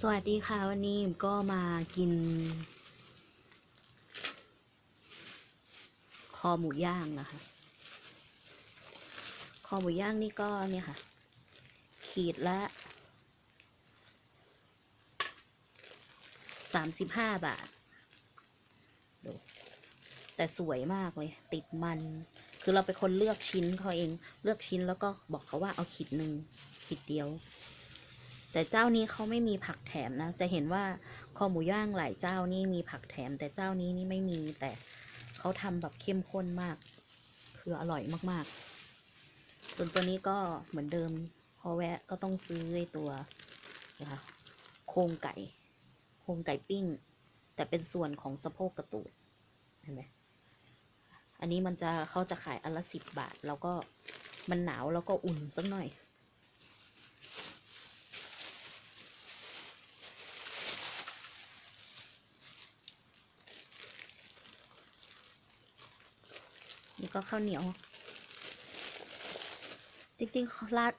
สวัสดีค่ะวันนี้ก็มากิน คอหมูย่างนะคะ คอหมูย่างนี่ก็เนี่ยค่ะ ขีดละสามสิบห้าบาทดูแต่สวยมากเลย ติดมัน คือเราเป็นคนเลือกชิ้นเขาเอง เลือกชิ้นแล้วก็บอกเขาว่าเอาขีดหนึ่งขีดเดียว แต่เจ้านี้เขาไม่มีผักแถมนะ จะเห็นว่าคอหมูย่างหลายเจ้านี่มีผักแถม แต่เจ้านี้นี่ไม่มีแต่เขาทำแบบเข้มข้นมาก คืออร่อยมากๆ ส่วนตัวนี้ก็เหมือนเดิม พอแวะก็ต้องซื้อตัวนะคะโครงไก่โครงไก่ปิ้ง แต่เป็นส่วนของสะโพกกระตูดเห็นไหมอันนี้มันจะเขาจะขายอันละสิบบาท แล้วก็มันหนาวแล้วก็อุ่นสักหน่อย นี่ก็ข้าวเหนียว จริงๆร้าน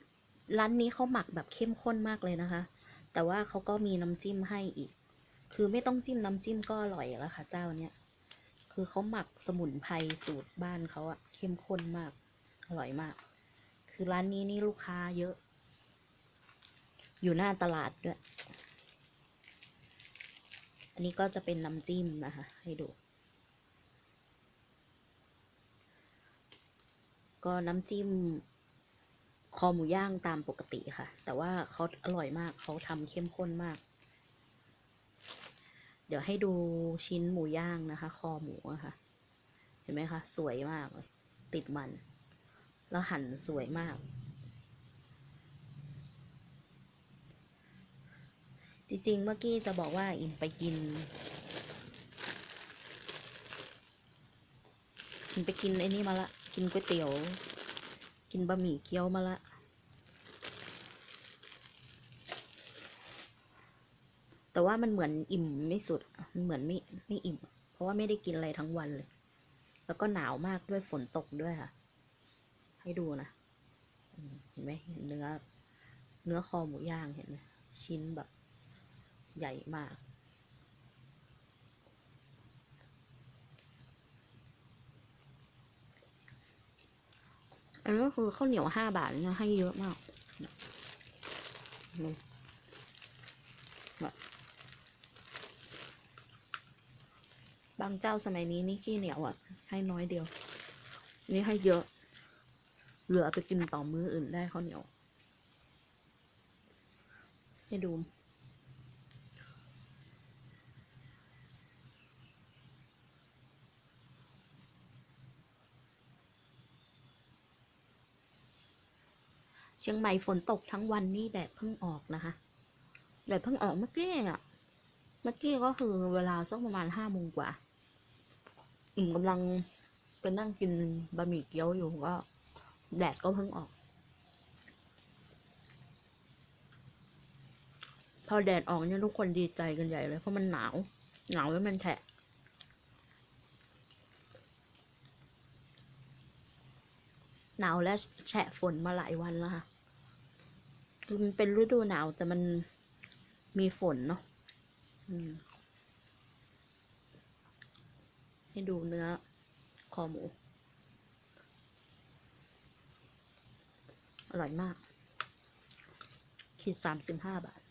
ร้านนี้เขาหมักแบบเข้มข้นมากเลยนะคะ แต่ว่าเขาก็มีน้ำจิ้มให้อีก คือไม่ต้องจิ้มน้ำจิ้มก็อร่อยแล้วค่ะ เจ้าเนี้ยคือเขาหมักสมุนไพรสูตรบ้านเขาอะเข้มข้นมาก อร่อยมาก คือร้านนี้นี่ลูกค้าเยอะ อยู่หน้าตลาดด้วย อันนี้ก็จะเป็นน้ำจิ้มนะคะ ให้ดู ก็น้ำจิ้ม คอหมูย่างตามปกติค่ะ แต่ว่าเขาอร่อยมากเขาทำเข้มข้นมาก เดี๋ยวให้ดูชิ้นหมูย่างนะคะ คอหมูะค่ะเห็นไหมคะสวยมากเลยติดมัน แล้วหั่นสวยมาก จริงๆ เมื่อกี้จะบอกว่าอิมไปกินอิมไปกินไอ้นี่มาละ กินก๋วยเตี๋ยว กินบะหมี่เกี๊ยวมาละ แต่ว่ามันเหมือนอิ่มไม่สุด มันเหมือนไม่ไม่อิ่ม เพราะว่าไม่ได้กินอะไรทั้งวันเลย แล้วก็หนาวมากด้วยฝนตกด้วยค่ะ ให้ดูนะ เห็นไหมเห็นเนื้อ เนื้อคอหมูย่างเห็นไหมชิ้นแบบ ใหญ่มาก อันนี้ก็คือข้าวเหนียวห้าบาทเนี่ยให้เยอะมากดูแบบบางเจ้าสมัยนี้นี่ขี้เหนียวอะ ให้น้อยเดียว นี่ให้เยอะ เหลือไปกินต่อมื้ออื่นได้ข้าวเหนียว ให้ดู ชียงใหม่ฝนตกทั้งวันนี่แดดเพิ่งออกนะคะ แดดเพิ่งออกเมื่อกี้อะ เมื่อกี้ก็คือเวลาสักประมาณห้าโมงกว่าอืมกำลังไปนั่งกินบะหมี่เกี๊ยวอยู่ก็ แดดก็เพิ่งออก พอแดดออกเนี่ยทุกคนดีใจกันใหญ่เลยเพราะมันหนาว หนาวแล้วมันแฉะหนาวและแฉะฝนมาหลายวันแล้วค่ะ คือมันเป็นฤดูหนาวแต่มันมีฝนเนาะให้ดูเนื้อคอหมู อร่อยมาก ขีดสามสิบห้าบาท